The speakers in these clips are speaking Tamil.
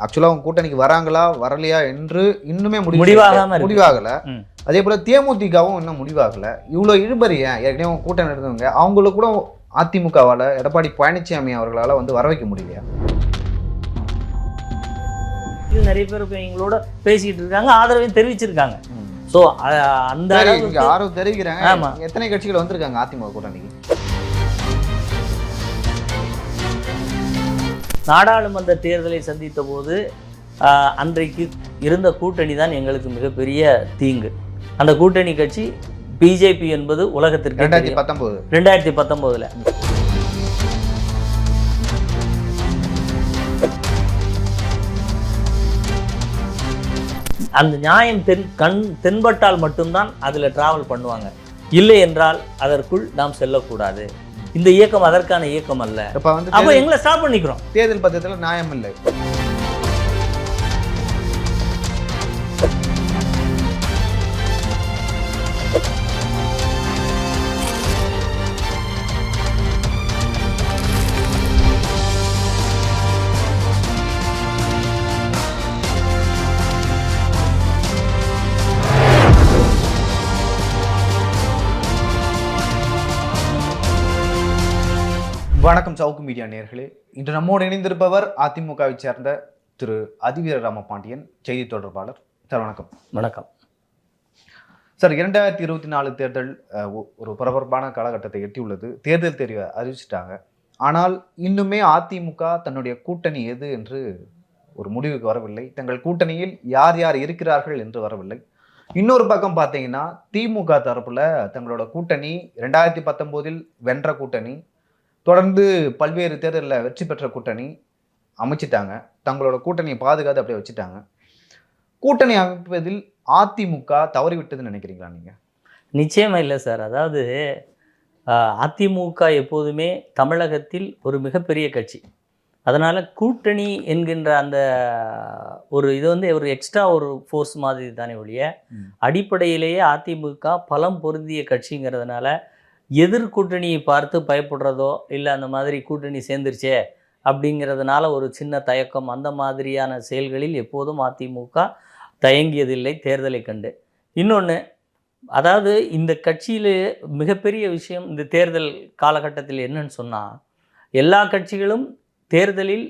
ஆக்சுவலா அவங்க கூட்டணிக்கு வராங்களா வரலையா என்று இன்னுமே முடிவு முடிவாகாம. முடிவாகல. அதே போல தேமுதிகவும் இன்னும் முடிவாகல. இவ்வளவு இழுபறி ஏன்? ஏற்கனவே அவங்க கூட்டணி இருந்தவங்க அவங்களுக்கு கூட அதிமுகவால எடப்பாடி பழனிசாமி அவர்களால வந்து வர வைக்க முடியலையா? நிறைய பேர் இப்போ எங்களோட பேசிக்கிட்டு இருக்காங்க ஆதரவையும் தெரிவிச்சிருக்காங்க. ஸோ அந்த ஆர்வம் தெரிவிக்கிறாங்க. ஆமா. எத்தனை கட்சிகள் வந்திருக்காங்க அதிமுக கூட்டணிக்கு? நாடாளுமன்ற தேர்தலை சந்தித்த போது அன்றைக்கு இருந்த கூட்டணி தான் எங்களுக்கு மிகப்பெரிய தீங்கு. அந்த கூட்டணி கட்சி பிஜேபி என்பது உலகத்திற்கு ரெண்டாயிரத்தி பத்தொன்பது ரெண்டாயிரத்தி பத்தொம்போதுல. அந்த நியாயம் தென் கண் தென்பட்டால் மட்டும்தான் அதில் டிராவல் பண்ணுவாங்க. இல்லை என்றால் அதற்குள் நாம் செல்லக்கூடாது. இந்த இயக்கம் அதற்கான இயக்கம் அல்ல. அப்போ எங்களை ஸ்டாப் பண்ணிக்கிறோம். தேர்தல் பத்திரத்துல நியாயம் இல்லை. வணக்கம் சவுக்கு மீடியா நேர்களே. இன்று நம்மோடு இணைந்திருப்பவர் அதிமுகவை சேர்ந்த திரு அதிவீர ராமபாண்டியன் செய்தி தொடர்பாளர். சார் வணக்கம். வணக்கம். சார் இரண்டாயிரத்தி இருபத்தி நாலு தேர்தல் ஒரு பரபரப்பான காலகட்டத்தை எட்டியுள்ளது. தேர்தல் தெரிவை அறிவிச்சிட்டாங்க. ஆனால் இன்னுமே அதிமுக தன்னுடைய கூட்டணி எது என்று ஒரு முடிவுக்கு வரவில்லை. தங்கள் கூட்டணியில் யார் யார் இருக்கிறார்கள் என்று வரவில்லை. இன்னொரு பக்கம் பார்த்தீங்கன்னா திமுக தரப்புல தங்களோட கூட்டணி ரெண்டாயிரத்தி பத்தொம்போதில் வென்ற கூட்டணி தொடர்ந்து பல்வேறு தேர்தலில் வெற்றி பெற்ற கூட்டணி அமைச்சிட்டாங்க. தங்களோட கூட்டணியை பாதுகாத்து அப்படியே வச்சுட்டாங்க. கூட்டணி அமைப்பதில் அதிமுக தவறிவிட்டதுன்னு நினைக்கிறீங்களா நீங்க? நிச்சயமா இல்லை சார். அதாவது அதிமுக எப்போதுமே தமிழகத்தில் ஒரு மிகப்பெரிய கட்சி. அதனால் கூட்டணி என்கின்ற அந்த ஒரு இது வந்து ஒரு எக்ஸ்ட்ரா ஒரு ஃபோர்ஸ் மாதிரி தானே ஒழிய. அடிப்படையிலேயே அதிமுக பலம் பொருந்திய கட்சிங்கிறதுனால எதிர் கூட்டணியை பார்த்து பயப்படுறதோ இல்லை அந்த மாதிரி கூட்டணி சேர்ந்துருச்சே அப்படிங்கிறதுனால ஒரு சின்ன தயக்கம் அந்த மாதிரியான செயல்களில் எப்போதும் அதிமுக தயங்கியதில்லை தேர்தலை கண்டு. இன்னொன்று அதாவது இந்த கட்சியில் மிகப்பெரிய விஷயம் இந்த தேர்தல் காலகட்டத்தில் என்னன்னு சொன்னால் எல்லா கட்சிகளும் தேர்தலில்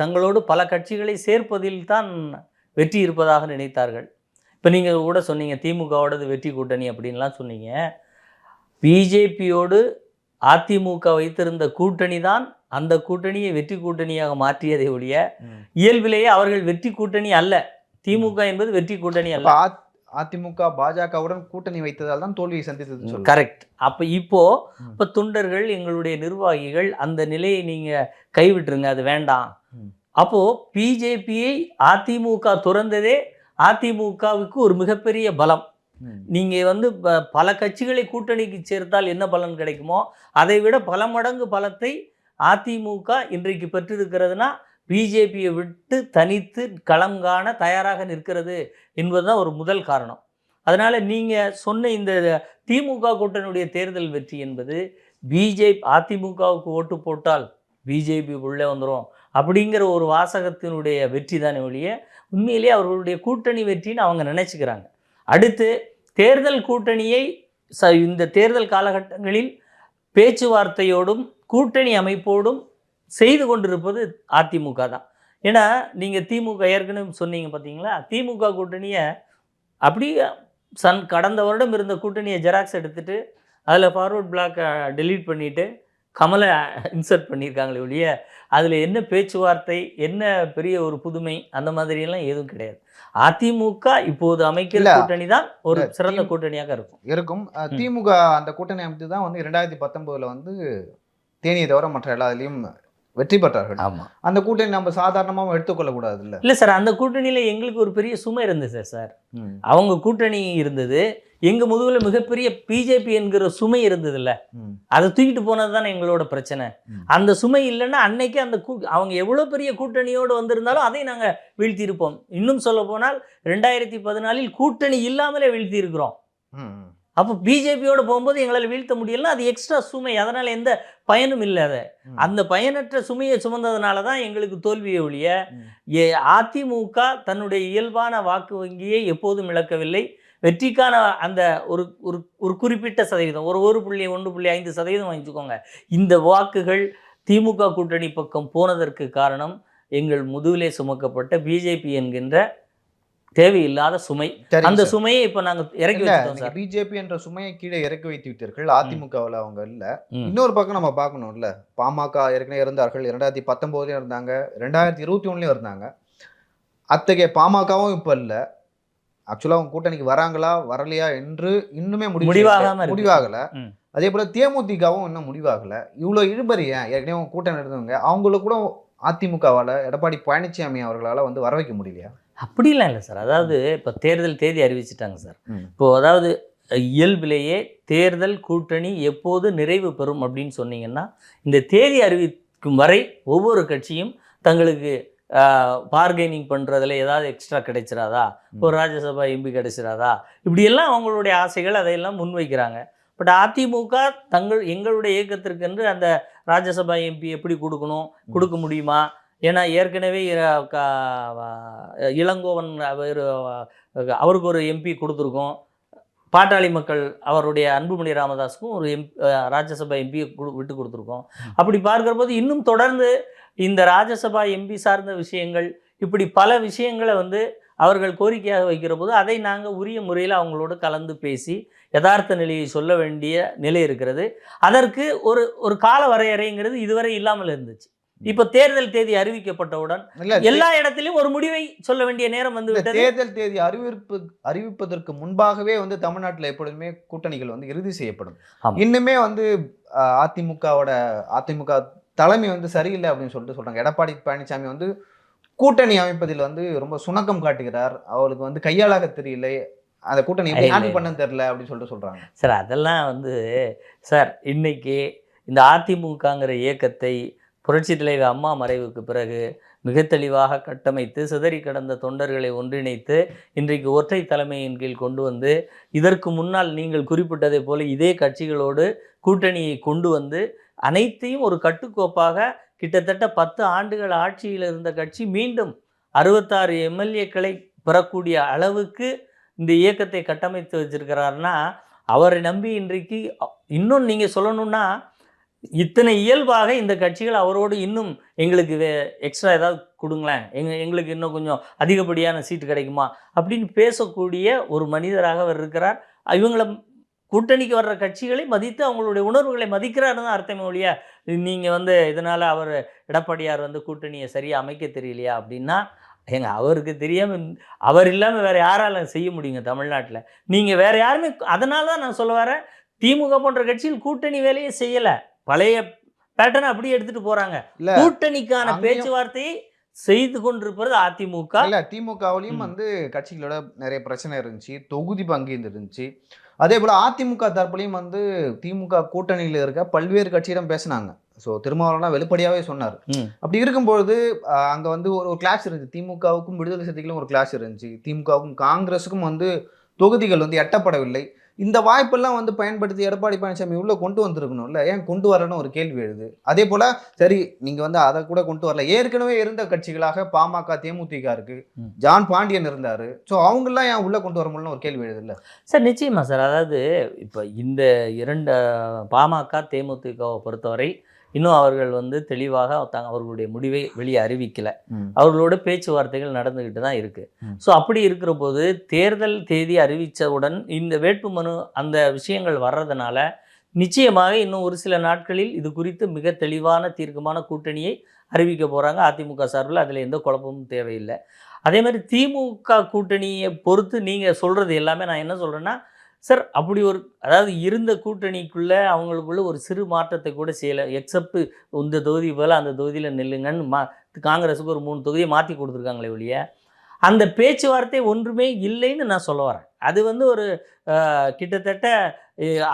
தங்களோடு பல கட்சிகளை சேர்ப்பதில் தான் வெற்றி இருப்பதாக நினைத்தார்கள். இப்போ நீங்கள் கூட சொன்னீங்க திமுகவோடது வெற்றி கூட்டணி அப்படின்லாம் சொன்னீங்க. பிஜேபியோடு அதிமுக வைத்திருந்த கூட்டணி தான் அந்த கூட்டணியை வெற்றி கூட்டணியாக மாற்றியதை ஒழிய இயல்பிலேயே அவர்கள் வெற்றி கூட்டணி அல்ல. திமுக என்பது வெற்றி கூட்டணி அல்ல. அதிமுக பாஜகவுடன் கூட்டணி வைத்ததால் தான் தோல்வியை சந்தித்தது கரெக்ட் அப்போ இப்போ. இப்போ தொண்டர்கள் எங்களுடைய நிர்வாகிகள் அந்த நிலையை நீங்க கைவிட்டுருங்க அது வேண்டாம். ம். அப்போ பிஜேபியை அதிமுக துறந்ததே அதிமுகவுக்கு ஒரு மிகப்பெரிய பலம். நீங்கள் வந்து ப- பல கட்சிகளை கூட்டணிக்கு சேர்த்தால் என்ன பலன் கிடைக்குமோ அதை விட பல மடங்கு பலத்தை அதிமுக இன்றைக்கு பெற்றிருக்கிறதுனா பிஜேபியை விட்டு தனித்து களம் காண தயாராக நிற்கிறது என்பதுதான் ஒரு முதல் காரணம். அதனால் நீங்கள் சொன்ன இந்த திமுக கூட்டணியுடைய தேர்தல் வெற்றி என்பது பிஜேபி அதிமுகவுக்கு ஓட்டு போட்டால் பிஜேபி உள்ளே வந்துடும் அப்படிங்கிற ஒரு வாசகத்தினுடைய வெற்றி தானே ஒழிய உண்மையிலேயே அவர்களுடைய கூட்டணி வெற்றின்னு அவங்க நினச்சிக்கிறாங்க. அடுத்து தேர்தல் கூட்டணியை ச இந்த தேர்தல் காலகட்டங்களில் பேச்சுவார்த்தையோடும் கூட்டணி அமைப்போடும் செய்து கொண்டிருப்பது அதிமுக தான். ஏன்னா நீங்கள் திமுக ஏற்கனவே சொன்னீங்க பார்த்தீங்களா திமுக கூட்டணியை அப்படியே சன் கடந்த வருடம் இருந்த கூட்டணியை ஜெராக்ஸ் எடுத்துட்டு அதில் ஃபார்வர்ட் பிளாக்கை டெலீட் பண்ணிவிட்டு கமலை இன்சர்ட் பண்ணியிருக்காங்களே ஒழிய அதில் என்ன பேச்சுவார்த்தை என்ன பெரிய ஒரு புதுமை அந்த மாதிரியெல்லாம் எதுவும் கிடையாது அதிமுக இப்போது அமைக்கிற. கூட்டணி தான் ஒரு சிறந்த கூட்டணியாக இருக்கும் இருக்கும். திமுக அந்த கூட்டணி அமைத்து தான் வந்து இரண்டாயிரத்தி பத்தொன்பதுல வந்து தேனியை தவிர மற்ற எல்லா இதுலயும் வெற்றி பெற்றார்கள். ஆமாம் அந்த கூட்டணி நம்ம சாதாரணமாக எடுத்துக்கொள்ள கூடாது இல்ல இல்லை சார் அந்த கூட்டணியில் எங்களுக்கு ஒரு பெரிய சுமை இருந்தது சார் அவங்க கூட்டணி இருந்தது எங்கள் முதுகில் மிகப்பெரிய பிஜேபி என்கிற சுமை இருந்ததுல்ல. அதை தூக்கிட்டு போனது தானே எங்களோட பிரச்சனை. அந்த சுமை இல்லைன்னா அன்னைக்கு அந்த கூ அவங்க எவ்வளோ பெரிய கூட்டணியோடு வந்திருந்தாலும் அதை நாங்கள் வீழ்த்தியிருப்போம். இன்னும் சொல்ல போனால் ரெண்டாயிரத்தி பதினாலில் கூட்டணி இல்லாமலே வீழ்த்தியிருக்கிறோம். அப்போ பிஜேபியோட போகும்போது எங்களால் வீழ்த்த முடியலன்னா அது எக்ஸ்ட்ரா சுமை. அதனால் எந்த பயனும் இல்லை அதை. ம். அந்த பயனற்ற சுமையை சுமந்ததுனால தான் எங்களுக்கு தோல்வியை ஒழிய அதிமுக தன்னுடைய இயல்பான வாக்கு வங்கியை எப்போதும் இழக்கவில்லை. வெற்றிக்கான அந்த ஒரு ஒரு ஒரு குறிப்பிட்ட சதவீதம் ஒரு ஒரு புள்ளி ஒன்று புள்ளி ஐந்து சதவீதம் வாங்கிக்கோங்க. இந்த வாக்குகள் திமுக கூட்டணி பக்கம் போனதற்கு காரணம் எங்கள் முதுகிலே சுமக்கப்பட்ட பிஜேபி என்கின்ற தேவையில்லாத சுமை. அந்த. சுமையை இப்போ நாங்கள் இறக்கி வச்சிட்டோம் நீங்க பிஜேபி என்ற சுமையை கீழே இறக்கி வைத்து விட்டீர்கள். அதிமுகவில் அவங்க இல்ல. இன்னொரு பக்கம் நம்ம பார்க்கணும்ல. பாமக ஏற்கனவே இருந்தார்கள் இரண்டாயிரத்தி பத்தொன்பதுலயும் இருந்தாங்க ரெண்டாயிரத்தி இருபத்தி ஒண்ணுலயும் இருந்தாங்க அத்தகைய பாமகவும் இப்ப இல்ல. ஆக்சுவலா அவங்க கூட்டணிக்கு வராங்களா வரலையா என்று இன்னுமே முடிவு முடிவாகாம. முடிவாகல. அதே போல தேமுதிகவும் இன்னும் முடிவாகல. இவ்வளவு இழுபறி ஏன்? ஏற்கனவே அவங்க கூட்டணி இருந்தவங்க அவங்கள கூட அதிமுகவால எடப்பாடி பழனிசாமி அவர்களால வந்து வர வைக்க முடியலையா? அப்படிலாம் இல்லை சார். அதாவது இப்போ தேர்தல் தேதி அறிவிச்சிட்டாங்க சார். ம். இப்போ அதாவது இயல்பிலேயே தேர்தல் கூட்டணி எப்போது நிறைவு பெறும் அப்படின்னு சொன்னீங்கன்னா இந்த தேதி அறிவிக்கும் வரை ஒவ்வொரு கட்சியும் தங்களுக்கு பார்கெனிங் பண்ணுறதுல ஏதாவது எக்ஸ்ட்ரா கிடைச்சிராதா? ஒரு ராஜ்யசபா எம்பி கிடைச்சிராதா? இப்படியெல்லாம் அவங்களுடைய ஆசைகள் அதையெல்லாம் முன்வைக்கிறாங்க. பட் அதிமுக தங்கள் எங்களுடைய இயக்கத்திற்கென்று அந்த ராஜ்யசபா எம்பி எப்படி கொடுக்கணும்? கொடுக்க முடியுமா? ஏன்னா ஏற்கனவே இளங்கோவன் அவர் அவருக்கு ஒரு எம்பி கொடுத்துருக்கோம். பாட்டாளி மக்கள் அவருடைய அன்புமணி ராமதாஸுக்கும் ஒரு எம் ராஜ்யசபா எம்பியை விட்டு கொடுத்துருக்கோம். அப்படி பார்க்கிற போது இன்னும் தொடர்ந்து இந்த ராஜ்யசபா எம்பி சார்ந்த விஷயங்கள் இப்படி பல விஷயங்களை வந்து அவர்கள் கோரிக்கையாக வைக்கிற போது அதை நாங்கள் உரிய முறையில் அவங்களோடு கலந்து பேசி யதார்த்த நிலையை சொல்ல வேண்டிய நிலை இருக்கிறது. அதற்கு ஒரு ஒரு கால வரையறைங்கிறது இதுவரை இல்லாமல் இருந்துச்சு. இப்போ தேர்தல் தேதி அறிவிக்கப்பட்டவுடன் எல்லா இடத்திலும் ஒரு முடிவை சொல்ல வேண்டிய நேரம் வந்து தேர்தல் தேதி அறிவிப்பு அறிவிப்பதற்கு முன்பாகவே வந்து தமிழ்நாட்டுல எப்பொழுதுமே கூட்டணிகள் வந்து இறுதி செய்யப்படும். இன்னுமே வந்து அதிமுகவோட அதிமுக தலைமை வந்து சரியில்லை அப்படின்னு சொல்லிட்டு சொல்றாங்க. எடப்பாடி பழனிசாமி வந்து கூட்டணி அமைப்பதில் வந்து ரொம்ப சுணக்கம் காட்டுகிறார். அவருக்கு வந்து கையாளாக தெரியல. அந்த கூட்டணி எப்படி. பண்ண தெரியல அப்படின்னு சொல்லிட்டு சொல்றாங்க. சார் அதெல்லாம் வந்து சார் இன்னைக்கு இந்த அதிமுகங்கிற இயக்கத்தை புரட்சி தலைவர் அம்மா மறைவுக்கு பிறகு மிக தெளிவாக கட்டமைத்து சிதறி கடந்த தொண்டர்களை ஒன்றிணைத்து இன்றைக்கு ஒற்றை தலைமையின் கீழ் கொண்டு வந்து இதற்கு முன்னால் நீங்கள் குறிப்பிட்டதை போல இதே கட்சிகளோடு கூட்டணியை கொண்டு வந்து அனைத்தையும் ஒரு கட்டுக்கோப்பாக கிட்டத்தட்ட பத்து ஆண்டுகள் ஆட்சியில் இருந்த கட்சி மீண்டும் அறுபத்தாறு எம்எல்ஏக்களை பெறக்கூடிய அளவுக்கு இந்த இயக்கத்தை கட்டமைத்து வச்சிருக்கிறாருன்னா அவரை நம்பி இன்றைக்கு அ- இன்னும் நீங்கள் சொல்லணும்னா இத்தனை இயல்பாக இந்த கட்சிகள் அவரோடு இன்னும் எங்களுக்கு வே எக்ஸ்ட்ரா ஏதாவது கொடுங்களேன். எங்க எங்களுக்கு இன்னும் கொஞ்சம் அதிகப்படியான சீட்டு கிடைக்குமா? அப்படின்னு பேசக்கூடிய ஒரு மனிதராக அவர் இருக்கிறார். இவங்களை கூட்டணிக்கு வர்ற கட்சிகளை மதித்து அவங்களுடைய உணர்வுகளை மதிக்கிறாருன்னு தான் அர்த்தமே ஒழிய நீங்கள் வந்து இதனால் அவர் எடப்பாடியார் வந்து கூட்டணியை சரியாக அமைக்க தெரியலையா அப்படின்னா ஏங்க அவருக்கு தெரியாமல் அவர் இல்லாமல் வேறு யாரால செய்ய முடியுங்க தமிழ்நாட்டில்? நீங்கள் வேறு யாருமே அதனால தான் நான் சொல்ல வரேன் திமுக போன்ற கட்சியில் கூட்டணி வேலையை செய்யலை. பழைய பேட்டர்னை அப்படியே எடுத்துட்டு போறாங்க. கூட்டணிக்கான பேச்சுவார்த்தையை செய்து கொண்டிருப்பது அதிமுக. இல்ல திமுகவுலயும். வந்து கட்சிகளோட நிறைய பிரச்சனை இருந்துச்சு தொகுதி பங்கு இருந்துச்சு. அதே போல அதிமுக தரப்புலையும் வந்து திமுக கூட்டணியில இருக்க பல்வேறு கட்சியிடம் பேசினாங்க. ஸோ திருமாவளவனா வெளிப்படையாவே சொன்னார். அப்படி இருக்கும்பொழுது அங்க வந்து ஒரு ஒரு கிளாஸ் இருந்துச்சு. திமுகவுக்கும் விடுதலை சிறுத்தைகளும் ஒரு கிளாஸ் இருந்துச்சு. திமுகவுக்கும் காங்கிரஸுக்கும் வந்து தொகுதிகள் வந்து எட்டப்படவில்லை. இந்த வாய்ப்பெல்லாம் வந்து பயன்படுத்தி எடப்பாடி பழனிசாமி உள்ள கொண்டு வந்திருக்கணும்ல? ஏன் கொண்டு வரணும்னு ஒரு கேள்வி எழுது. அதே போல சரி நீங்க வந்து அதை கூட கொண்டு வரல. ஏற்கனவே இருந்த கட்சிகளாக பாமக தேமுதிக இருக்கு. ம். ஜான் பாண்டியன் இருந்தாரு. ஸோ அவங்கெல்லாம் ஏன் உள்ள கொண்டு வர முடியலன்னு ஒரு கேள்வி எழுது இல்ல சார் நிச்சயமா சார். அதாவது இப்போ இந்த இரண்டு பாமக தேமுதிகவை பொறுத்தவரை இன்னும் அவர்கள் வந்து தெளிவாக தங்க அவர்களுடைய முடிவை வெளியே அறிவிக்கல. அவர்களோட பேச்சுவார்த்தைகள் நடந்துக்கிட்டு தான் இருக்கு. ம். ஸோ அப்படி இருக்கிற போது தேர்தல் தேதி அறிவித்தவுடன் இந்த வேட்புமனு அந்த விஷயங்கள் வர்றதுனால நிச்சயமாக இன்னும் ஒரு சில நாட்களில் இது குறித்து மிக தெளிவான தீர்க்கமான கூட்டணியை அறிவிக்க போகிறாங்க அதிமுக சார்பில் அதில் எந்த குழப்பமும் தேவையில்லை. அதே மாதிரி திமுக கூட்டணியை பொறுத்து நீங்கள் சொல்கிறது எல்லாமே நான் என்ன சொல்கிறேன்னா சார் அப்படி ஒரு அதாவது இருந்த கூட்டணிக்குள்ளே அவங்களுக்குள்ள ஒரு சிறு மாற்றத்தை கூட செய்யலை. எக்ஸப்ட் இந்த தொகுதி போல் அந்த தொகுதியில் நெல்லுங்கன்னு மா காங்கிரஸுக்கு ஒரு மூணு தொகுதியை மாற்றி கொடுத்துருக்காங்களே ஒழிய அந்த பேச்சுவார்த்தை ஒன்றுமே இல்லைன்னு நான் சொல்ல வரேன். அது வந்து ஒரு கிட்டத்தட்ட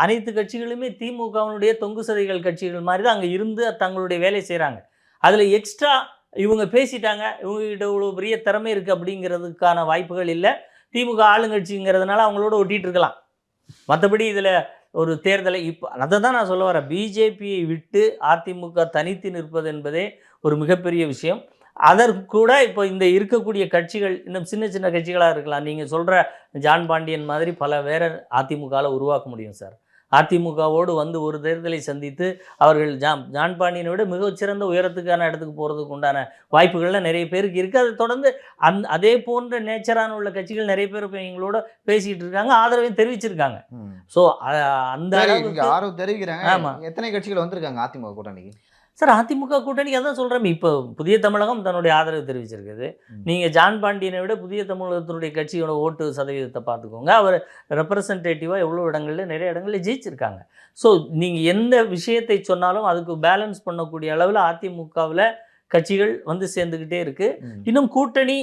அனைத்து கட்சிகளுமே திமுகவினுடைய தொங்கு சதைகள் கட்சிகள் மாதிரி தான் அங்கே இருந்து தங்களுடைய வேலை செய்கிறாங்க அதில் எக்ஸ்ட்ரா இவங்க பேசிட்டாங்க இவங்ககிட்ட இவ்வளோ பெரிய திறமை இருக்குது அப்படிங்கிறதுக்கான வாய்ப்புகள் இல்லை. திமுக ஆளுங்கட்சிங்கிறதுனால அவங்களோட ஒட்டிகிட்டு இருக்கலாம். மற்றபடி இதில் ஒரு தேர்தலை இப்போ அதை தான் நான் சொல்ல வரேன். பிஜேபியை விட்டு அதிமுக தனித்து நிற்பது என்பதே ஒரு மிகப்பெரிய விஷயம். அதற்கு கூட இப்போ இந்த இருக்கக்கூடிய கட்சிகள் இன்னும் சின்ன சின்ன கட்சிகளாக இருக்கலாம். நீங்கள் சொல்கிற ஜான் பாண்டியன் மாதிரி பல வேற அதிமுகவில் உருவாக்க முடியும் சார். அதிமுகவோடு வந்து ஒரு தேர்தலை சந்தித்து அவர்கள் ஜான் ஜான் பாண்டியனை விட மிகச்சிறந்த உயரத்துக்கான இடத்துக்கு போகிறதுக்கு உண்டான வாய்ப்புகள்லாம் நிறைய பேருக்கு இருக்குது அதை தொடர்ந்து அந் அதே போன்ற நேச்சரான உள்ள கட்சிகள் நிறைய பேர் இப்போ எங்களோட பேசிக்கிட்டு இருக்காங்க ஆதரவையும் தெரிவிச்சிருக்காங்க. ஸோ அந்த ஆர்வம் தெரிவிக்கிறாங்க ஆமா. எத்தனை கட்சிகள் வந்திருக்காங்க அதிமுக கூட்டணிக்கு சார் அதிமுக கூட்டணிக்கு அதான் சொல்கிறேன் இப்போ புதிய தமிழகம் தன்னுடைய ஆதரவு தெரிவிச்சிருக்குது. நீங்கள் ஜான் பாண்டியனை விட புதிய தமிழகத்தினுடைய கட்சியோட ஓட்டு சதவீதத்தை பார்த்துக்கோங்க. அவர் ரெப்ரசன்டேட்டிவாக எவ்வளோ இடங்கள்ல நிறைய இடங்களில் ஜெயிச்சிருக்காங்க. ஸோ நீங்கள் எந்த விஷயத்தை சொன்னாலும் அதுக்கு பேலன்ஸ் பண்ணக்கூடிய அளவில் அதிமுகவில் கட்சிகள் வந்து சேர்ந்துக்கிட்டே இருக்கு. ம். இன்னும் கூட்டணி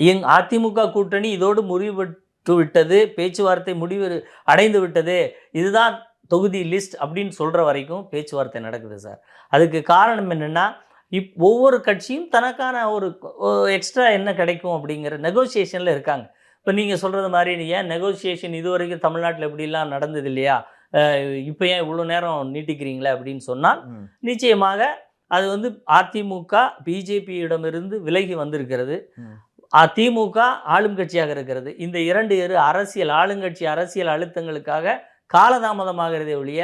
எங் அதிமுக கூட்டணி இதோடு முடிவுபட்டு விட்டது. பேச்சுவார்த்தை முடிவு அடைந்து விட்டது. இதுதான் தொகுதி லிஸ்ட் அப்படின்னு சொல்கிற வரைக்கும் பேச்சுவார்த்தை நடக்குது சார் அதுக்கு காரணம் என்னென்னா இப் ஒவ்வொரு கட்சியும் தனக்கான ஒரு எக்ஸ்ட்ரா என்ன கிடைக்கும் அப்படிங்கிற நெகோசியேஷனில் இருக்காங்க. இப்போ நீங்கள் சொல்கிறது மாதிரி ஏன் நெகோசியேஷன் இது வரைக்கும் தமிழ்நாட்டில் இப்படிலாம் நடந்தது இல்லையா? இப்போ ஏன் இவ்வளோ நேரம் நீட்டிக்கிறீங்களே அப்படின்னு சொன்னால். நிச்சயமாக அது வந்து அதிமுக பிஜேபியிடமிருந்து விலகி வந்திருக்கிறது. ம். அதிமுக ஆளும் கட்சியாக இருக்கிறது. இந்த இரண்டு இரு அரசியல் ஆளுங்கட்சி அரசியல் அழுத்தங்களுக்காக காலதாமதமாகிறதே ஒழிய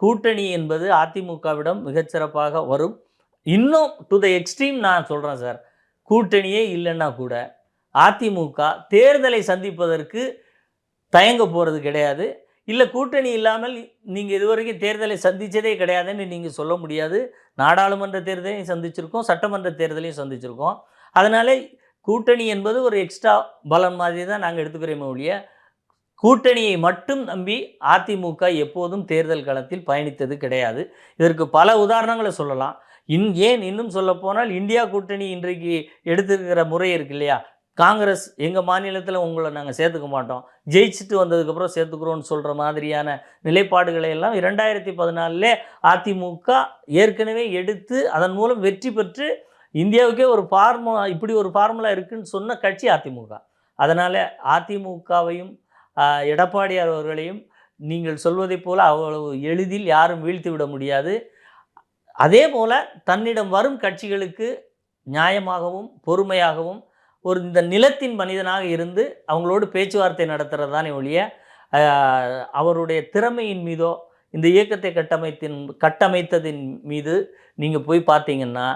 கூட்டணி என்பது அதிமுகவிடம் மிகச்சிறப்பாக வரும். இன்னும் டு த எக்ஸ்ட்ரீம் நான் சொல்கிறேன் சார். கூட்டணியே இல்லைன்னா கூட அதிமுக தேர்தலை சந்திப்பதற்கு தயங்க போகிறது கிடையாது. இல்லை கூட்டணி இல்லாமல் நீங்கள் இதுவரைக்கும் தேர்தலை சந்தித்ததே கிடையாதுன்னு நீங்கள் சொல்ல முடியாது. நாடாளுமன்ற தேர்தலையும் சந்திச்சிருக்கோம் சட்டமன்ற தேர்தலையும் சந்திச்சிருக்கோம். அதனால் கூட்டணி என்பது ஒரு எக்ஸ்ட்ரா பலன் மாதிரி தான் நாங்கள் எடுத்துக்கிறோமே ஒழிய கூட்டணியை மட்டும் நம்பி அதிமுக எப்போதும் தேர்தல் களத்தில் பயணித்தது கிடையாது. இதற்கு பல உதாரணங்களை சொல்லலாம். இன் ஏன் இன்னும் சொல்லப்போனால் இந்தியா கூட்டணி இன்றைக்கு எடுத்திருக்கிற முறை இருக்கு இல்லையா? காங்கிரஸ் எங்கள் மாநிலத்தில் உங்களை நாங்கள் சேர்த்துக்க மாட்டோம். ஜெயிச்சுட்டு வந்ததுக்கப்புறம் சேர்த்துக்கிறோன்னு சொல்கிற மாதிரியான நிலைப்பாடுகளை எல்லாம் இரண்டாயிரத்தி பதினாலில் அதிமுக ஏற்கனவே எடுத்து அதன் மூலம் வெற்றி பெற்று இந்தியாவுக்கே ஒரு ஃபார்முலா இப்படி ஒரு ஃபார்முலா இருக்குன்னு சொன்ன கட்சி அதிமுக. அதனால் அதிமுகவையும் எடப்பாடியார் அவர்களையும் நீங்கள் சொல்வதைப் போல அவ்வளவு எளிதில் யாரும் வீழ்த்தி விட முடியாது அதே போல தன்னிடம் வரும் கட்சிகளுக்கு நியாயமாகவும் பொறுமையாகவும் ஒரு இந்த நிலத்தின் மனிதனாக இருந்து அவங்களோடு பேச்சுவார்த்தை நடத்துறது தானே ஒழிய அவருடைய திறமையின் மீதோ இந்த இயக்கத்தை கட்டமைத்தின் கட்டமைத்ததின் மீது நீங்கள் போய் பார்த்தீங்கன்னா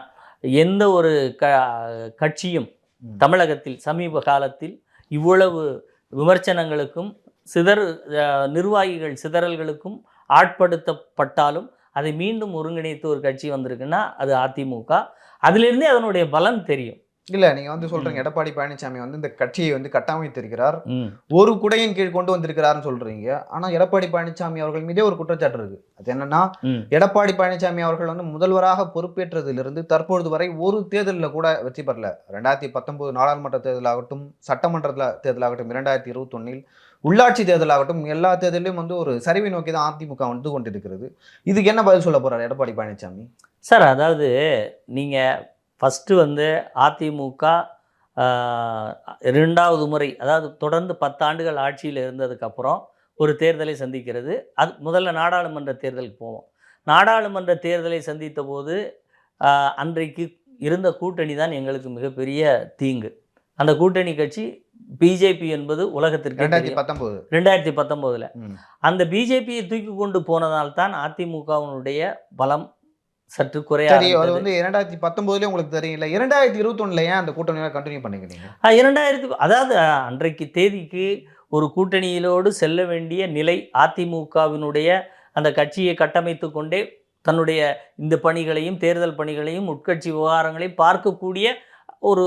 எந்த ஒரு க கட்சியும். தமிழகத்தில் சமீப காலத்தில் இவ்வளவு விமர்சனங்களுக்கும் சிதறு நிர்வாகிகள் சிதறல்களுக்கும் ஆட்படுத்தப்பட்டாலும் அதை மீண்டும் ஒருங்கிணைத்து ஒரு கட்சி வந்திருக்குன்னா அது அதிமுக. அதிலிருந்தே அதனுடைய பலம் தெரியும். இல்ல நீங்க வந்து சொல்றீங்க எடப்பாடி பழனிசாமி வந்து இந்த கட்சியை வந்து கட்டமைத்திருக்கிறார். ஒரு குடையின் கீழ் கொண்டு வந்திருக்கிறாருன்னு சொல்றீங்க. ஆனா எடப்பாடி பழனிசாமி அவர்கள் மீதே ஒரு குற்றச்சாட்டு இருக்கு. அது என்னன்னா. எடப்பாடி பழனிசாமி அவர்கள் வந்து முதல்வராக பொறுப்பேற்றதிலிருந்து தற்பொழுது வரை ஒரு தேர்தலில் கூட வெற்றி பெறல. ரெண்டாயிரத்தி பத்தொன்பது நாடாளுமன்ற தேர்தலாகட்டும் சட்டமன்ற தேர்தலாகட்டும் இரண்டாயிரத்தி இருபத்தொன்னில் உள்ளாட்சி தேர்தலாகட்டும் எல்லா தேர்தலையும் வந்து ஒரு சரிவை நோக்கி தான் அதிமுக வந்து கொண்டிருக்கிறது. இதுக்கு என்ன பதில் சொல்ல போறாரு எடப்பாடி பழனிசாமி? சார் அதாவது நீங்கள் ஃபஸ்ட்டு வந்து அதிமுக ரெண்டாவது முறை அதாவது தொடர்ந்து பத்தாண்டுகள் ஆட்சியில் இருந்ததுக்கப்புறம் ஒரு தேர்தலை சந்திக்கிறது. அது முதல்ல நாடாளுமன்ற தேர்தலுக்கு போவோம். நாடாளுமன்ற தேர்தலை சந்தித்த போது அன்றைக்கு இருந்த கூட்டணி தான் எங்களுக்கு மிகப்பெரிய தீங்கு. அந்த கூட்டணி கட்சி பிஜேபி என்பது உலகத்திற்கு ரெண்டாயிரத்தி பத்தொன்பது ரெண்டாயிரத்தி பத்தொம்போதில். அந்த பிஜேபியை தூக்கி கொண்டு போனதால்தான் அதிமுகவினுடைய பலம் சற்று குறைய சரி அது. வந்து இரண்டாயிரத்தி பத்தொன்பதுலயே உங்களுக்கு தெரியல இரண்டாயிரத்தி இருபத்தொன்னுல ஏன் அந்த கூட்டணியை கண்டினியூ பண்ணிக்கிறீங்க இரண்டாயிரத்தி அதாவது அன்றைக்கு தேதிக்கு ஒரு கூட்டணியிலோடு செல்ல வேண்டிய நிலை அதிமுகவினுடைய அந்த கட்சியை கட்டமைத்து கொண்டே தன்னுடைய இந்த பணிகளையும் தேர்தல் பணிகளையும் உட்கட்சி விவகாரங்களையும் பார்க்கக்கூடிய ஒரு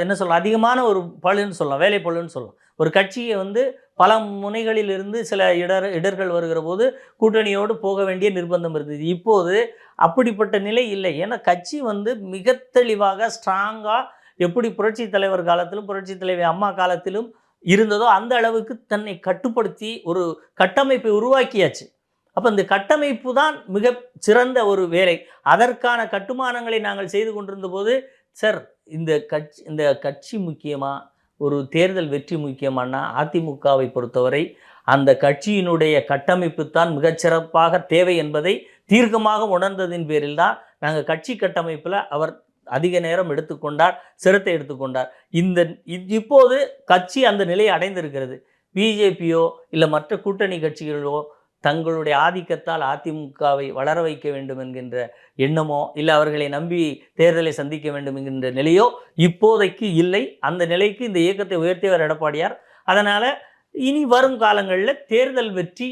என்ன சொல்லலாம் அதிகமான ஒரு பழுன்னு சொல்லலாம் வேலை பழுன்னு சொல்லலாம் ஒரு கட்சியை வந்து பல முனைகளில் இருந்து சில இடர் இடர்கள் வருகிற போது கூட்டணியோடு போக வேண்டிய நிர்பந்தம் இருந்தது. இப்போது அப்படிப்பட்ட நிலை இல்லை. ஏன்னா கட்சி வந்து மிக தெளிவாக ஸ்ட்ராங்காக எப்படி புரட்சி தலைவர் காலத்திலும் புரட்சி தலைவி அம்மா காலத்திலும் இருந்ததோ அந்த அளவுக்கு தன்னை கட்டுப்படுத்தி ஒரு கட்டமைப்பை உருவாக்கியாச்சு. அப்போ இந்த கட்டமைப்பு தான் மிக சிறந்த ஒரு வேலை. அதற்கான கட்டுமானங்களை நாங்கள் செய்து கொண்டிருந்த போது சார் இந்த கட்சி இந்த கட்சி முக்கியமாக ஒரு தேர்தல் வெற்றி முக்கியமானா அதிமுகவை பொறுத்தவரை அந்த கட்சியினுடைய கட்டமைப்பு தான் மிகச்சிறப்பாக தேவை என்பதை தீர்க்கமாக உணர்ந்ததின் பேரில் தான் நாங்கள் கட்சி கட்டமைப்பில் அவர் அதிக நேரம் எடுத்துக்கொண்டார் சிரத்தை எடுத்துக்கொண்டார். இந்த இ- இப்போது கட்சி அந்த நிலையை அடைந்திருக்கிறது. பிஜேபியோ இல்லை மற்ற கூட்டணி கட்சிகளோ தங்களுடைய ஆதிக்கத்தால் அதிமுகவை வளர வைக்க வேண்டும் என்கின்ற எண்ணமோ இல்லை அவர்களை நம்பி தேர்தலை சந்திக்க வேண்டும் என்கின்ற நிலையோ இப்போதைக்கு இல்லை. அந்த நிலைக்கு இந்த இயக்கத்தை உயர்த்தியவர் எடப்பாடியார். அதனால் இனி வரும் காலங்களில் தேர்தல் வெற்றி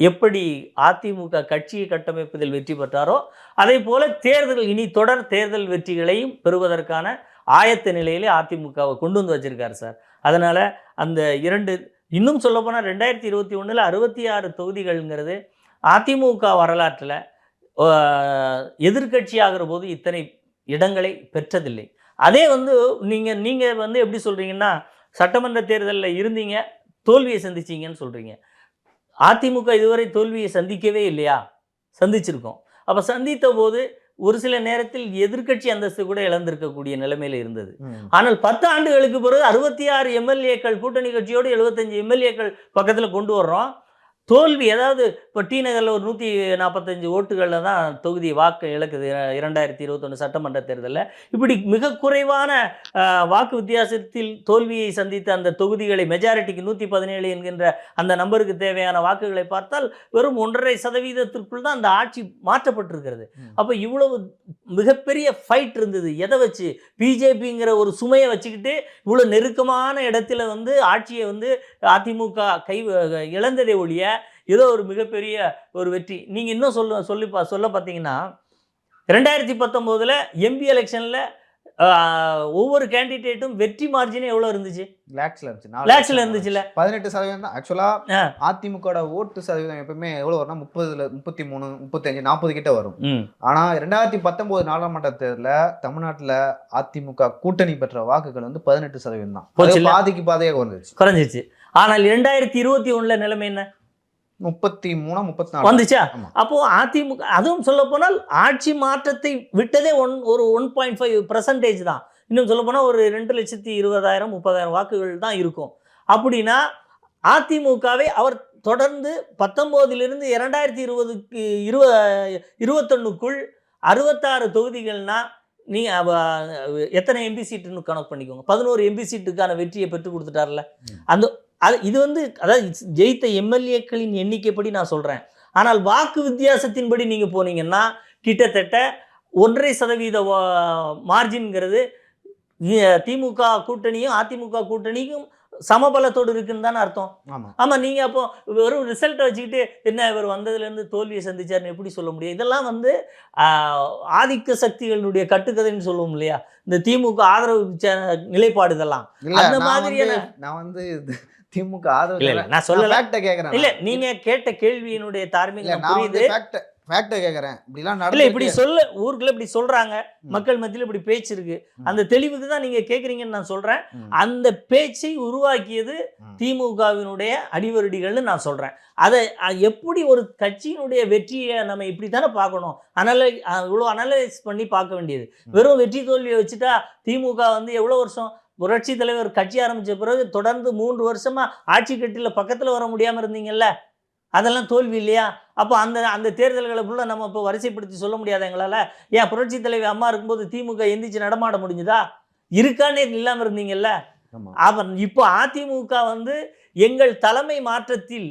எப்படி அதிமுக கட்சியை கட்டமைப்பதில் வெற்றி பெற்றாரோ அதே போல தேர்தல் இனி தொடர் தேர்தல் வெற்றிகளையும் பெறுவதற்கான ஆயத்த நிலையிலே அதிமுகவை கொண்டு வந்து வச்சிருக்காரு சார். அதனால் அந்த இரண்டு இன்னும் சொல்லப்போனால் ரெண்டாயிரத்தி இருபத்தி ஒன்றில் அறுபத்தி ஆறு தொகுதிகள்ங்கிறது அதிமுக வரலாற்றில் எதிர்க்கட்சி ஆகிற போது இத்தனை இடங்களை பெற்றதில்லை. அதே வந்து நீங்கள் நீங்கள் வந்து எப்படி சொல்கிறீங்கன்னா சட்டமன்ற தேர்தலில் இருந்தீங்க தோல்வியை சந்திச்சீங்கன்னு சொல்கிறீங்க அதிமுக இதுவரை தோல்வியை சந்திக்கவே இல்லையா? சந்திச்சிருக்கோம். அப்போ சந்தித்த போது ஒரு சில நேரத்தில் எதிர்க்கட்சி அந்தஸ்து கூட இழந்திருக்கக்கூடிய நிலைமையில இருந்தது. ஆனால் பத்து ஆண்டுகளுக்கு பிறகு அறுபத்தி ஆறு எம்எல்ஏக்கள் கூட்டணி கட்சியோடு எழுபத்தஞ்சு எம்எல்ஏக்கள் பக்கத்தில் கொண்டு வர்றோம் தோல்வி அதாவது இப்போ டி நகரில் ஒரு நூற்றி நாற்பத்தஞ்சு ஓட்டுகளில் தான் தொகுதி வாக்கு இழக்குது. இர- இரண்டாயிரத்தி இருபத்தொன்று சட்டமன்ற தேர்தலில். இப்படி மிக குறைவான வாக்கு வித்தியாசத்தில் தோல்வியை சந்தித்த அந்த தொகுதிகளை மெஜாரிட்டிக்கு நூற்றி பதினேழு என்கின்ற அந்த நம்பருக்கு தேவையான வாக்குகளை பார்த்தால் வெறும் ஒன்றரை சதவீதத்திற்குள் தான் அந்த ஆட்சி மாற்றப்பட்டிருக்கிறது. அப்போ இவ்வளவு மிகப்பெரிய ஃபைட் இருந்தது. எதை வச்சு? பிஜேபிங்கிற ஒரு சுமையை வச்சுக்கிட்டு இவ்வளோ நெருக்கமான இடத்துல வந்து ஆட்சியை வந்து அதிமுக கை இழந்ததை ஒழிய ஏதோ ஒரு மிகப்பெரிய ஒரு வெற்றி. நீங்கள் இன்னும் சொல்ல சொல்லி பா சொல்ல பார்த்தீங்கன்னா ரெண்டாயிரத்தி பத்தொம்போதில் எம்பி எலெக்ஷனில் ஒவ்வொரு கேண்டிடேட்டும் வெற்றி மார்ஜினே எவ்வளோ இருந்துச்சு? லேக்ஸ்ல இருந்துச்சு. லேக்ஸில் இருந்துச்சுல்ல பதினெட்டு சதவீதம் தான். ஆக்சுவலா ஆ. அதிமுக ஓட்டு சதவீதம் எப்பவுமே எவ்வளவு வரும்னா முப்பதுல முப்பத்தி மூணு முப்பத்தஞ்சு நாற்பது கிட்ட வரும். ம். ஆனா ரெண்டாயிரத்தி பத்தொன்பது நாடாளுமன்ற தேர்தல தமிழ்நாட்டுல அதிமுக கூட்டணி பெற்ற வாக்குகள் வந்து பதினெட்டு சதவீதம் தான்? பாதிக்கு பாதையாக வந்துருச்சு குறைஞ்சிச்சு ஆனால் இரண்டாயிரத்தி இருபத்தி ஒன்றில் நிலைமை என்ன? முப்பத்தி மூணா முப்பத்தி நாலு. வந்துச்சா. அப்போ அதிமுக அதுவும் சொல்ல போனால் ஆட்சி மாற்றத்தை விட்டதே ஒன் ஒரு ஒன் பாயிண்ட் ஃபைவ் பர்சன்டேஜ் தான். இன்னும் சொல்ல போனால் ஒரு ரெண்டு லட்சத்தி இருபதாயிரம் முப்பதாயிரம் வாக்குகள் தான் இருக்கும். அப்படின்னா அதிமுகவை அவர் தொடர்ந்து பத்தொம்போதிலிருந்து இரண்டாயிரத்தி இருபதுக்கு இருவ இருபத்தொன்னுக்குள் அறுபத்தாறு தொகுதிகள்னா நீ அவ- எத்தனை எம்பி சீட்டுன்னு கணக்கு பண்ணிக்கோங்க. பதினோரு எம்பி சீட்டுக்கான வெற்றியை பெற்று கொடுத்துட்டார்ல. அந்த அது இது வந்து அதாவது ஜெயித்த எம்எல்ஏக்களின் எண்ணிக்கைப்படி நான் சொல்கிறேன் ஆனால் வாக்கு வித்தியாசத்தின்படி நீங்கள் போனீங்கன்னா கிட்டத்தட்ட ஒன்றரை சதவீத மார்ஜின்ங்கிறது திமுக கூட்டணியும் அதிமுக கூட்டணியும் சமபலத்தோடு இருக்குன்னு தானே அர்த்தம். ஆமா. ஆமாம் நீங்கள் அப்போ வெறும் ரிசல்ட்டை வச்சுக்கிட்டு என்ன இவர் வந்ததுலேருந்து தோல்வியை சந்திச்சார்னு எப்படி சொல்ல முடியும்? இதெல்லாம் வந்து ஆதிக்க சக்திகளுடைய கட்டுக்கதைன்னு சொல்லுவோம் இல்லையா? இந்த திமுக ஆதரவு நிலைப்பாடு இதெல்லாம். அந்த மாதிரியான- நான் வந்து திமுக ஆதரவு நான் சொல்லல. ஃபேக்ட கேக்குறேன் இல்ல நீங்க கேட்ட கேள்வியினுடைய வந்து புரியுது. ஃபேக்ட ஃபேக்ட கேக்குறேன் இப்படிலாம் இல்ல இப்படி சொல்ல ஊருக்குள்ள இப்படி சொல்றாங்க. மக்கள் மத்தியில இப்படி பேச்சு இருக்கு. அந்த தெளிவுக்கு தான் நீங்க கேக்குறீங்கன்னு நான் சொல்றேன். அந்த பேச்சை உருவாக்கியது. திமுகவினுடைய அடிவருடிகள்னு நான் சொல்றேன். அதை எப்படி ஒரு கட்சியினுடைய வெற்றியை நம்ம இப்படி தானே பார்க்கணும் அனலை இவ்வளோ அனலைஸ் பண்ணி பார்க்க வேண்டியது. வெறும் வெற்றி தோல்வியை வச்சுட்டா திமுக வந்து எவ்வளோ வருஷம் புரட்சி தலைவர் கட்சி ஆரம்பிச்ச பிறகு தொடர்ந்து மூன்று வருஷமா ஆட்சி கட்டில பக்கத்துல வர முடியாம இருந்தீங்கல்ல? அதெல்லாம் தோல்வி இல்லையா? அப்போ அந்த அந்த தேர்தல்களுக்குள்ள நம்ம இப்போ வரிசைப்படுத்தி சொல்ல முடியாத எங்களால்? ஏன் புரட்சி தலைவி அம்மா இருக்கும்போது திமுக எந்திரிச்சு நடமாட முடிஞ்சுதா? இருக்கானே இல்லாமல் இருந்தீங்கல்ல? அவன் இப்போ அதிமுக வந்து எங்கள் தலைமை மாற்றத்தில்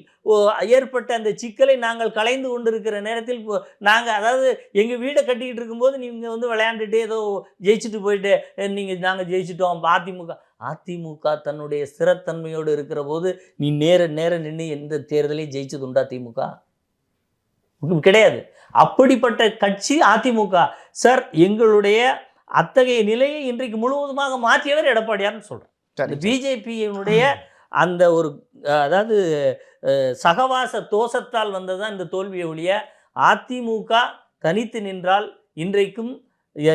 ஏற்பட்ட அந்த சிக்கலை நாங்கள் கலைந்து கொண்டிருக்கிற நேரத்தில் நாங்கள் அதாவது எங்கள் வீடை கட்டிக்கிட்டு இருக்கும்போது நீங்கள் வந்து விளையாண்டுட்டு ஏதோ ஜெயிச்சுட்டு போயிட்டு நீங்கள் நாங்கள் ஜெயிச்சிட்டோம் அதிமுக. அதிமுக தன்னுடைய ஸ்திரத்தன்மையோடு இருக்கிற போது நீ நேர நேர நின்று எந்த தேர்தலையும் ஜெயிச்சது உண்டா திமுக? கிடையாது. அப்படிப்பட்ட கட்சி அதிமுக. சார் எங்களுடைய அத்தகைய நிலையை இன்றைக்கு முழுவதுமாக மாற்றியவர் எடப்பாடியார்னு சொல்கிறேன் பிஜேபியினுடைய அந்த ஒரு அதாவது சகவாச தோஷத்தால் வந்ததுதான் இந்த தோல்வியை ஒழிய அதிமுக தனித்து நின்றால் இன்றைக்கும்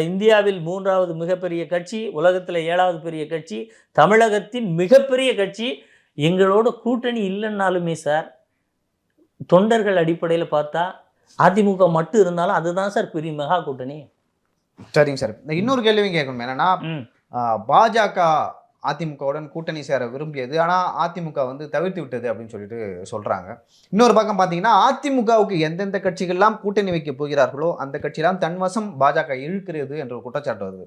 இந்தியாவில் மூன்றாவது மிகப்பெரிய கட்சி உலகத்தில் ஏழாவது பெரிய கட்சி தமிழகத்தின் மிகப்பெரிய கட்சி. எங்களோட கூட்டணி இல்லைன்னாலுமே சார் தொண்டர்கள் அடிப்படையில் பார்த்தா அதிமுக மட்டும் இருந்தாலும் அதுதான் சார் பெரிய மெகா கூட்டணி. சரிங்க சார். இன்னொரு கேள்வியும் கேட்கணும். என்னன்னா பாஜக அதிமுகவுடன் கூட்டணி சேர விரும்பியது. ஆனால் அதிமுக வந்து தவிர்த்து விட்டது அப்படின்னு சொல்லிட்டு சொல்கிறாங்க இன்னொரு பக்கம் பார்த்தீங்கன்னா அதிமுகவுக்கு எந்தெந்த கட்சிகள்லாம் கூட்டணி வைக்க போகிறார்களோ அந்த கட்சியெல்லாம் தன்வசம் பாஜக இழுக்கிறது என்ற ஒரு குற்றச்சாட்டு வருது.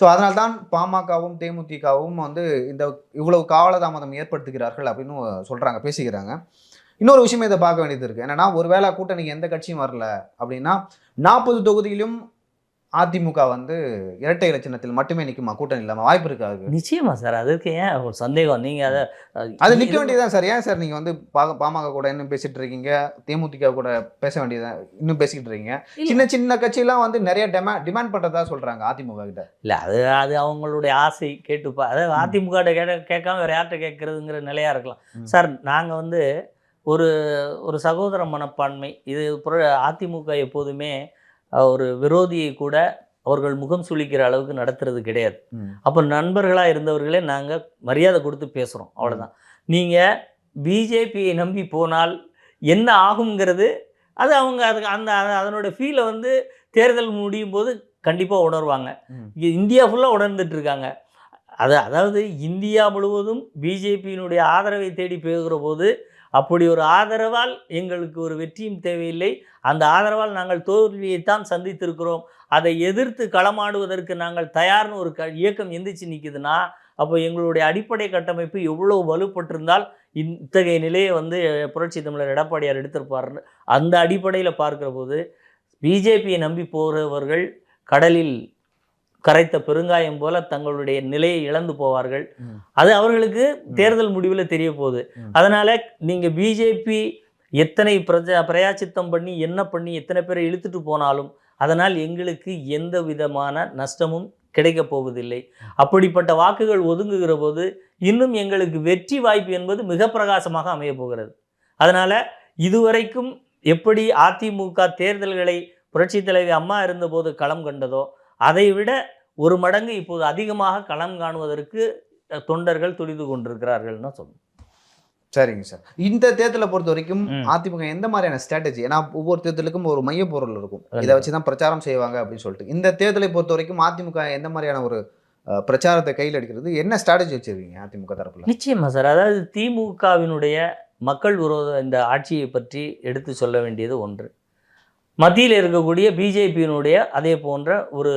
ஸோ அதனால தான் பாமகவும் தேமுதிகவும் வந்து இந்த இவ்வளவு காலதாமதம் ஏற்படுத்துகிறார்கள் அப்படின்னு சொல்கிறாங்க பேசிக்கிறாங்க இன்னொரு விஷயம் இதை பார்க்க வேண்டியது இருக்குது என்னன்னா ஒருவேளை கூட்டணிக்கு எந்த கட்சியும் வரல அப்படின்னா நாற்பது தொகுதியிலும் அதிமுக வந்து இரட்டை இலட்சணத்தில் மட்டுமே நிற்குமா கூட்டணி இல்லாம வாய்ப்பு இருக்காது நிச்சயமா சார். அதுக்கு ஏன்? ஒரு சந்தேகம். நீங்க அதை அது நிக்க வேண்டியதுதான் சார். ஏன் சார் நீங்க வந்து பா- பாமக கூட இன்னும் பேசிட்டு இருக்கீங்க? தேமுதிக கூட பேச வேண்டியது இன்னும் பேசிக்கிட்டு இருக்கீங்க. சின்ன சின்ன கட்சியெல்லாம் வந்து நிறைய டிமாண்ட் டிமாண்ட் பண்றதா சொல்றாங்க அதிமுக கிட்ட. இல்ல அது அது அவங்களுடைய ஆசை கேட்டுப்பா அதாவது அதிமுக கேட்ட கேட்காம வேற யார்கிட்ட கேட்கறதுங்கிற நிலையா இருக்கலாம். சார் நாங்க வந்து ஒரு ஒரு சகோதர மனப்பான்மை. இது புற- அதிமுக எப்போதுமே ஒரு விரோதியை கூட அவர்கள் முகம் சுளிக்கிற அளவுக்கு நடத்துறது கிடையாது. அப்போ நண்பர்களாக இருந்தவர்களே நாங்கள் மரியாதை கொடுத்து பேசுகிறோம் அவ்வளவுதான். நீங்கள் பிஜேபியை நம்பி போனால் என்ன ஆகுங்கிறது அது அவங்க அதுக்கு அந்த அது- அதனோட ஃபீலை வந்து தேர்தல் முடியும் போது கண்டிப்பாக உணர்வாங்க. இந்தியா ஃபுல்லாக உணர்ந்துட்டு இருக்காங்க. அது அதாவது இந்தியா முழுவதும் பிஜேபியினுடைய ஆதரவை தேடி போகிற போது அப்படி ஒரு ஆதரவால் எங்களுக்கு ஒரு வெற்றியும் தேவையில்லை. அந்த ஆதரவால் நாங்கள் தோல்வியைத்தான் சந்தித்திருக்கிறோம். அதை எதிர்த்து களமாடுவதற்கு நாங்கள் தயார்னு ஒரு க இயக்கம் எந்திரிச்சு நிற்குதுன்னா அப்போ எங்களுடைய அடிப்படை கட்டமைப்பு எவ்வளோ வலுப்பட்டிருந்தால் இத்தகைய நிலையை வந்து புரட்சி தமிழர் எடப்பாடியார் எடுத்திருப்பார்னு அந்த அடிப்படையில் பார்க்குற போது பிஜேபியை நம்பி போகிறவர்கள் கடலில் கரைத்த பெருங்காயம் போல தங்களுடைய நிலையை இழந்து போவார்கள். அது அவர்களுக்கு தேர்தல் முடிவில் தெரிய போகுது. அதனால நீங்க பிஜேபி எத்தனை பிரஜா பிரயாச்சித்தம் பண்ணி என்ன பண்ணி எத்தனை பேரை இழுத்துட்டு போனாலும் அதனால் எங்களுக்கு எந்த விதமான நஷ்டமும் கிடைக்கப் போவதில்லை அப்படிப்பட்ட வாக்குகள் ஒதுங்குகிற போது இன்னும் எங்களுக்கு வெற்றி வாய்ப்பு என்பது மிக பிரகாசமாக அமையப் போகிறது அதனால இதுவரைக்கும் எப்படி அதிமுக தேர்தல்களை புரட்சி தலைவி அம்மா இருந்தபோது களம் கண்டதோ அதை விட ஒரு மடங்கு இப்போது அதிகமாக களம் காணுவதற்கு தொண்டர்கள் துடித்து கொண்டிருக்கிறார்கள்னு சொல்லணும் சரிங்க சார். இந்த தேர்தலை பொறுத்த வரைக்கும். அதிமுக எந்த மாதிரியான ஸ்ட்ராட்டஜி ஏன்னா ஒவ்வொரு தேர்தலுக்கும் ஒரு மைய பொருள் இருக்கும் இதை. வச்சு தான் பிரச்சாரம் செய்வாங்க அப்படின்னு சொல்லிட்டு. இந்த தேர்தலை பொறுத்த வரைக்கும் அதிமுக எந்த மாதிரியான ஒரு பிரச்சாரத்தை கையில் எடுக்கிறது? என்ன ஸ்ட்ராட்டஜி வச்சிருக்கீங்க அதிமுக தரப்புல? நிச்சயமா சார். அதாவது திமுகவினுடைய மக்கள் விரோத இந்த ஆட்சியை பற்றி எடுத்து சொல்ல வேண்டியது ஒன்று. மத்தியில் இருக்கக்கூடிய பிஜேபியினுடைய அதே போன்ற ஒரு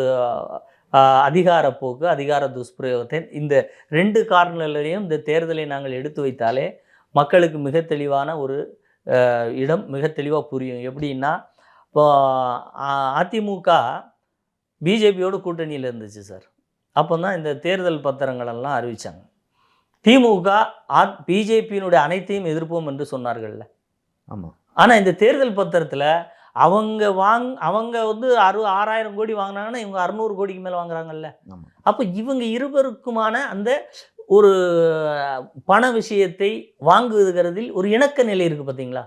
ஆஹ், அதிகார போக்கு அதிகார துஷ்பிரயோகத்தை இந்த ரெண்டு காரணங்களையும் இந்த தேர்தலை நாங்கள் எடுத்து வைத்தாலே மக்களுக்கு மிக தெளிவான ஒரு இடம் மிக தெளிவாக புரியும். எப்படின்னா இப்போ அதிமுக பிஜேபியோட கூட்டணியில் இருந்துச்சு சார். அப்போ தான் இந்த தேர்தல் பத்திரங்கள் எல்லாம் அறிவிச்சாங்க. திமுக ஆ- பிஜேபியினுடைய அனைத்தையும் எதிர்ப்போம் என்று சொன்னார்கள்ல. ஆமா. ஆனால் இந்த தேர்தல் பத்திரத்தில் அவங்க வாங் அவங்க வந்து அறு ஆறாயிரம் கோடி வாங்கினாங்கன்னா இவங்க அறுநூறு கோடிக்கு மேலே வாங்குறாங்கல்ல. அப்போ இவங்க இருவருக்குமான அந்த ஒரு பண விஷயத்தை வாங்குகிறதில் ஒரு இணக்க நிலை இருக்குது பார்த்தீங்களா.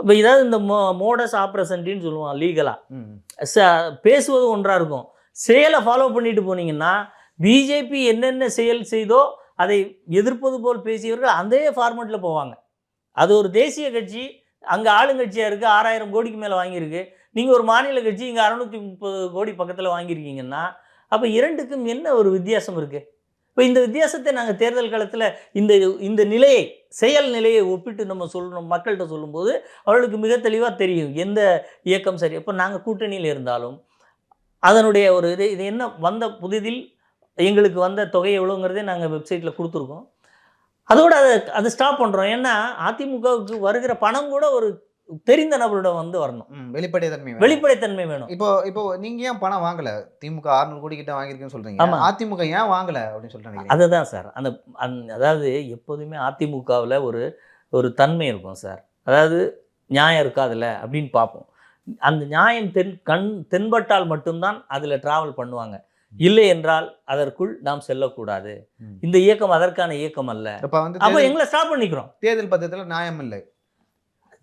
இப்போ இதாவது இந்த மோ மோடஸ் ஆப்ரசன்டின்னு சொல்லுவான் லீகலாக. ச பேசுவது ஒன்றாக இருக்கும். செயலை ஃபாலோ பண்ணிட்டு போனீங்கன்னா பிஜேபி என்னென்ன செயல் செய்தோ அதை எதிர்ப்பது போல் பேசியவர்கள் அதே ஃபார்மெட்டில் போவாங்க. அது ஒரு தேசிய கட்சி அங்கே ஆளுங்கட்சியாக இருக்குது ஆறாயிரம் கோடிக்கு மேலே வாங்கியிருக்கு. நீங்கள் ஒரு மாநில கட்சி இங்கே அறநூற்றி முப்பது கோடி பக்கத்தில் வாங்கியிருக்கீங்கன்னா அப்போ இரண்டுக்கும் என்ன ஒரு வித்தியாசம் இருக்குது இப்போ இந்த வித்தியாசத்தை நாங்கள் தேர்தல் காலத்தில் இந்த இந்த நிலையை செயல் நிலையை ஒப்பிட்டு நம்ம சொல்லணும் மக்கள்கிட்ட சொல்லும்போது அவர்களுக்கு மிக தெளிவாக தெரியும் எந்த இயக்கம் சரி. இப்போ நாங்கள் கூட்டணியில் இருந்தாலும் அதனுடைய ஒரு இது இது என்ன வந்த புதிதில் எங்களுக்கு வந்த தொகை எவ்வளோங்கிறதே நாங்கள் வெப்சைட்டில் கொடுத்துருக்கோம். அதோட அதை அதை ஸ்டாப் பண்ணுறோம் ஏன்னா அதிமுகவுக்கு வருகிற பணம் கூட ஒரு தெரிந்த நபரிடம் வந்து வரணும். வெளிப்படைத்தன்மை. வெளிப்படைத்தன்மை வேணும். இப்போ இப்போ நீங்க ஏன் பணம் வாங்கல? திமுக 600 கோடி கிட்ட வாங்கியிருக்குன்னு சொல்றீங்க. ஆமா. அதிமுக ஏன் வாங்கல? அப்படின்னு நினைக்கிறீங்க. அதுதான் சார். அந்த அந் அதாவது எப்போதுமே அதிமுகவில் ஒரு ஒரு தன்மை இருக்கும் சார். அதாவது நியாயம் இருக்காதுல்ல அப்படின்னு பார்ப்போம். அந்த நியாயம் தென் கண் தென்பட்டால் மட்டும்தான் அதில் ட்ராவல் பண்ணுவாங்க. இல்லை என்றால் அதற்குள் நாம் செல்லக்கூடாது. இந்த இயக்கம் அதற்கான இயக்கம் அல்ல. அப்போ எங்களை ஸ்டாப் பண்ணிக்கிறோம். தேர்தல் பத்திரத்துல நியாயம் இல்லை.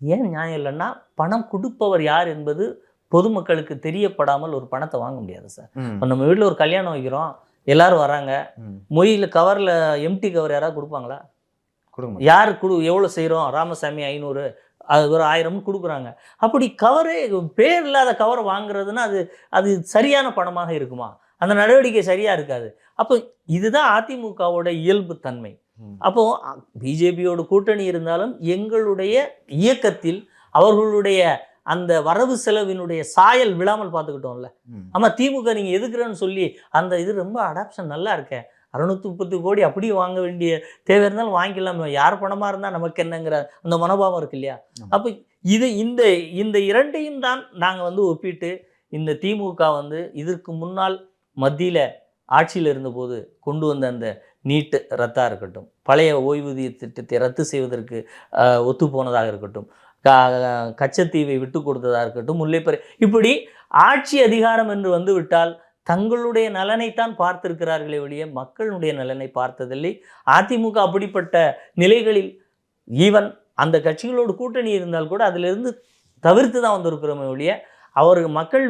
ஏன் நியாயம் இல்லைன்னா பணம் கொடுப்பவர் யார் என்பது பொதுமக்களுக்கு தெரியப்படாமல் ஒரு பணத்தை வாங்க முடியாது சார். இப்போ நம்ம வீட்டில் ஒரு கல்யாணம் வைக்கிறோம் எல்லாரும் வராங்க. ம். மொய்யில் கவரில் எம்டி கவர் யாராவது கொடுப்பாங்களா? யார் கொடு எவ்வளோ செய்கிறோம் ராமசாமி ஐநூறு அது ஒரு ஆயிரம்னு கொடுக்குறாங்க. அப்படி கவரே பேர் இல்லாத கவர் வாங்குறதுன்னா அது அது சரியான பணமாக இருக்குமா? அந்த நடவடிக்கை சரியா இருக்காது அப்போ இதுதான் அதிமுகவோட இயல்பு தன்மை. அப்போ பிஜேபியோட கூட்டணி இருந்தாலும் எங்களுடைய இயக்கத்தில் அவர்களுடைய அந்த வரவு செலவினுடைய சாயல் விழாமல் பார்த்துக்கிட்டோம்ல. ஆமா திமுக நீங்க எதுக்குறேன்னு சொல்லி அந்த இது ரொம்ப அடாப்ஷன் நல்லா இருக்கே அறுநூத்தி முப்பத்தி கோடி அப்படியே வாங்க வேண்டிய தேவை இருந்தாலும் வாங்கிக்கலாம் யார் பணமா இருந்தா நமக்கு என்னங்கிற அந்த மனோபாவம் இருக்கு இல்லையா. அப்போ இது இந்த இந்த இரண்டையும் தான் நாங்க வந்து ஒப்பிட்டு இந்த திமுக வந்து இதற்கு முன்னால் மத்தியில் ஆட்சியில் இருந்தபோது கொண்டு வந்த அந்த நீட்டு ரத்தாக இருக்கட்டும் பழைய ஓய்வூதிய திட்டத்தை ரத்து செய்வதற்கு ஒத்து போனதாக இருக்கட்டும் கச்சத்தீவை விட்டு கொடுத்ததாக இருக்கட்டும் முல்லைப்பறை இப்படி ஆட்சி அதிகாரம் என்று வந்து விட்டால் தங்களுடைய நலனைத்தான் பார்த்திருக்கிறார்களே ஒழிய மக்களுடைய நலனை பார்த்ததில்லை. அதிமுக அப்படிப்பட்ட நிலைகளில் ஈவன் அந்த கட்சிகளோடு கூட்டணி இருந்தால் கூட அதிலிருந்து தவிர்த்து தான் வந்திருக்கிறோமே ஒழிய அவர்கள் மக்கள்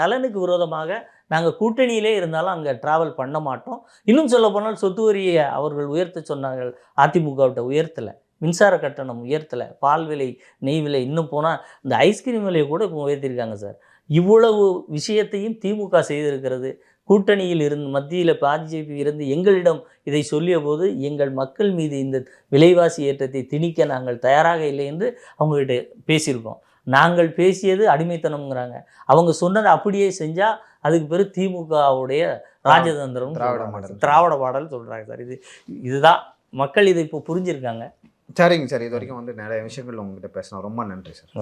நலனுக்கு விரோதமாக நாங்கள் கூட்டணியிலே இருந்தாலும் அங்கே ட்ராவல் பண்ண மாட்டோம். இன்னும் சொல்ல போனால் சொத்து வரியை அவர்கள் உயர்த்த சொன்னார்கள். அதிமுகவிட்ட உயர்த்தலை. மின்சார கட்டணம் உயர்த்தலை. பால் விலை நெய் விலை இன்னும் போனால் இந்த ஐஸ்கிரீம் விலையை கூட இப்போ உயர்த்தியிருக்காங்க சார் இவ்வளவு விஷயத்தையும் திமுக செய்திருக்கிறது. கூட்டணியில் இருந்து மத்தியில் பிஜேபி இருந்து எங்களிடம் இதை சொல்லிய போது எங்கள் மக்கள் மீது இந்த விலைவாசி ஏற்றத்தை திணிக்க நாங்கள் தயாராக இல்லை என்று அவங்ககிட்ட பேசியிருக்கோம். நாங்கள் பேசியது அடிமைத்தனம்ங்கிறாங்க. அவங்க சொன்னதை அப்படியே செஞ்சால் அதுக்கு பேர் திமுகவுடைய ராஜதந்திரம் திராவிட சொல்றாங்க. மாடல். திராவிட மாடல் சொல்கிறாங்க சார். இது இதுதான். மக்கள் இதை இப்போ புரிஞ்சிருக்காங்க. சரிங்க சார். இது வரைக்கும் வந்து நிறைய விஷயங்கள் உங்ககிட்ட பேசணும் ரொம்ப நன்றி சார்.